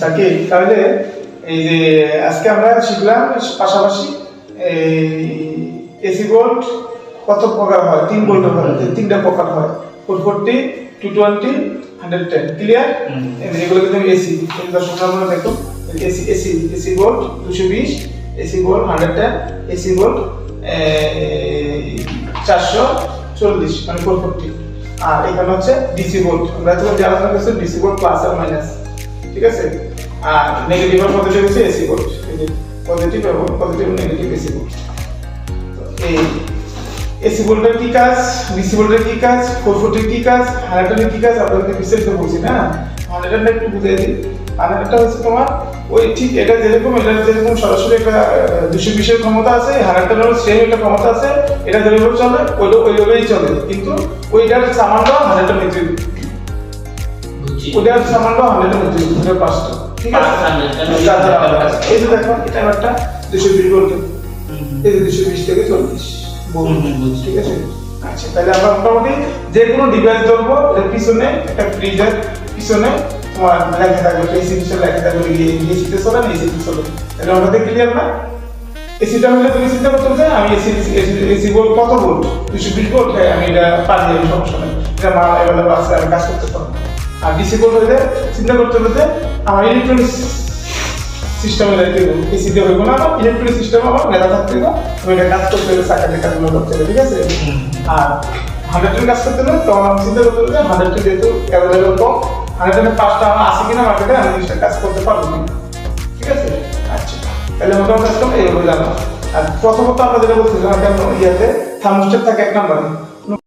সাকিব তাহলে এই যে আজকে আমরা শিখলাম পাশাপাশি এসি বোল্ট কত প্রকার হয়? তিন বোল্ট তিনটা প্রকার হয়। Four forty two twenty hundred ten. Clear. এগুলো কিন্তু এসি দর্শক আমরা দেখো এসি এসি এসি বোল্ট দুশো বিশ AC volt hundred ten AC volt চারশো চল্লিশ মানে ফোর ফোরটি। আর এখানে হচ্ছে ডিসি বোল্ট আমরা যে আলোচনা ডিসি বোল্ট প্লাস আর মাইনাস ঠিক আছে? আর নেগেটিভ আর পজিটিভ হচ্ছে এসি বোল্ট পজিটিভ এবং পজিটিভ নেগেটিভ এসি বোল্ট এই এসি বোল্টের কি কাজ? ডিসি বোল্টের কি কাজ? ফোর ফোর্টির কি কাজ? হান্ড্রেডের কি কাজ? আপনাদেরকে বিস্তারিত বলছি, না? হান্ড্রেডটা একটু বুঝিয়ে দিই। হান্ড্রেডটা হচ্ছে তোমার ওই ঠিক এটা যেরকম এটা যেরকম সরাসরি একটা দুশো বিশের ক্ষমতা আছে হান্ড্রেডটারও সেম একটা ক্ষমতা আছে, এটা যেভাবে চলে, ওইটা ওইভাবেই চলে। কিন্তু ওইটার সামানটা হান্ড্রেডটা নিচে পাঁচ হান্ড্রেডটা নিচে যার দ্বারা একটা আমরা- পাঁচটা। এই যে দেখো এটা একটা দুশো বিশ ভোল্টের এই যে দুশো বিশ থেকে চল্লিশ। ঠিক আছে? আচ্ছা তাহলে আমরা মোটামুটি যে কোনো ডিভাইস ধরবো এর পিছনে একটা ফ্রিজের পিছনে তোমার লেখা থাকবে এসি পিছনে লেখা থাকবে এসিতে চলে না এসিতে চলে। তাহলে আমাদের ক্লিয়ার না? এসিটা হলে তুমি চিন্তা করতে যে আমি এসি এসি বল কত ভোল্ট দুশো বিশ হ্যাঁ আমি এটা পারি আমি সমস্যা নেই। এটা মা অ্যাভেলেবল আছে আমি কাজ করতে পারব। আর ডিসি ভোল্ট হলে চিন্তা করতে হবে আমার ইলেকট্রনিক সিস্টেমে হইব না আমার ইলেকট্রনিক সিস্টেম আমার মেধা থাকতে আমি এটা কাজ করতে সাকাতে কাজগুলো করতে হবে ঠিক আছে? আর হান্ড্রেডের কাজ করতে হলে তখন আমি চিন্তা করতে হবে যে যেহেতু অ্যাভেলেবল কম হান্ড্রেডের পাঁচটা আমার আছে কিনা মার্কেটে আমি জিনিসটা কাজ করতে পারব কিনা। ঠিক আছে? আচ্ছা। তাহলে মোটামুটি কাজ করব এইভাবে জানো আর প্রথমত আমরা যেটা বলছিলাম ইয়াতে থার্মোস্টেট থাকে এক নম্বরে।